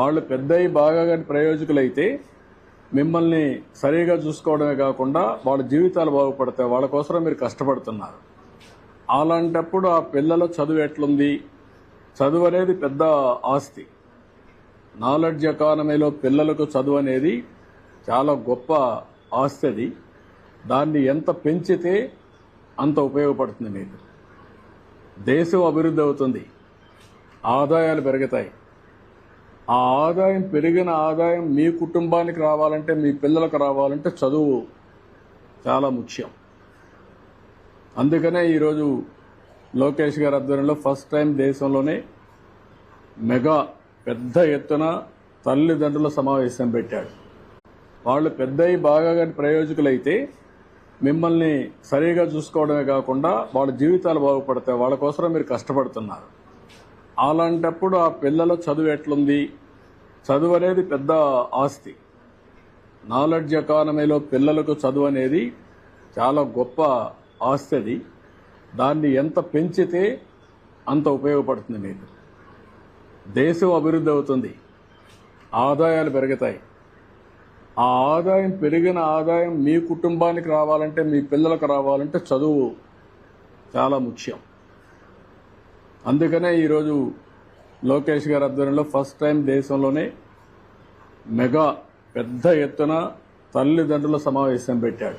వాళ్ళు పెద్దయి బాగా కానీ ప్రయోజకులైతే మిమ్మల్ని సరిగా చూసుకోవడమే కాకుండా వాళ్ళ జీవితాలు బాగుపడతాయి వాళ్ళ కోసం మీరు కష్టపడుతున్నారు. అలాంటప్పుడు ఆ పిల్లల చదువు ఎట్లుంది? చదువు అనేది పెద్ద ఆస్తి. నాలెడ్జ్ ఎకానమీలో పిల్లలకు చదువు అనేది చాలా గొప్ప ఆస్తి అది. దాన్ని ఎంత పెంచితే అంత ఉపయోగపడుతుంది మీకు. దేశం అభివృద్ధి అవుతుంది. ఆదాయాలు పెరుగుతాయి. ఆ ఆదాయం పెరిగిన ఆదాయం మీ కుటుంబానికి రావాలంటే మీ పిల్లలకు రావాలంటే చదువు చాలా ముఖ్యం. అందుకనే ఈరోజు లోకేష్ గారి ఆధ్వర్యంలో ఫస్ట్ టైం దేశంలోనే మెగా పెద్ద ఎత్తున తల్లిదండ్రుల సమావేశం పెట్టాడు వాళ్ళు పెద్దయి బాగా ప్రయోజకులైతే మిమ్మల్ని సరిగా చూసుకోవడమే కాకుండా వాళ్ళ జీవితాలు బాగుపడతాయి. వాళ్ళ కోసం మీరు కష్టపడుతున్నారు. అలాంటప్పుడు ఆ పిల్లల చదువు ఎట్లుంది? చదువు అనేది పెద్ద ఆస్తి. నాలెడ్జ్ ఎకానమీలో పిల్లలకు చదువు అనేది చాలా గొప్ప ఆస్తి అది. దాన్ని ఎంత పెంచితే అంత ఉపయోగపడుతుంది మీకు. దేశం అభివృద్ధి అవుతుంది. ఆదాయాలు పెరుగుతాయి. ఆ ఆదాయం పెరిగిన ఆదాయం మీ కుటుంబానికి రావాలంటే మీ పిల్లలకు రావాలంటే చదువు చాలా ముఖ్యం. అందుకనే ఈరోజు లోకేష్ గారి ఆధ్వర్యంలో ఫస్ట్ టైం దేశంలోనే మెగా పెద్ద ఎత్తున తల్లిదండ్రుల సమావేశం పెట్టాడు.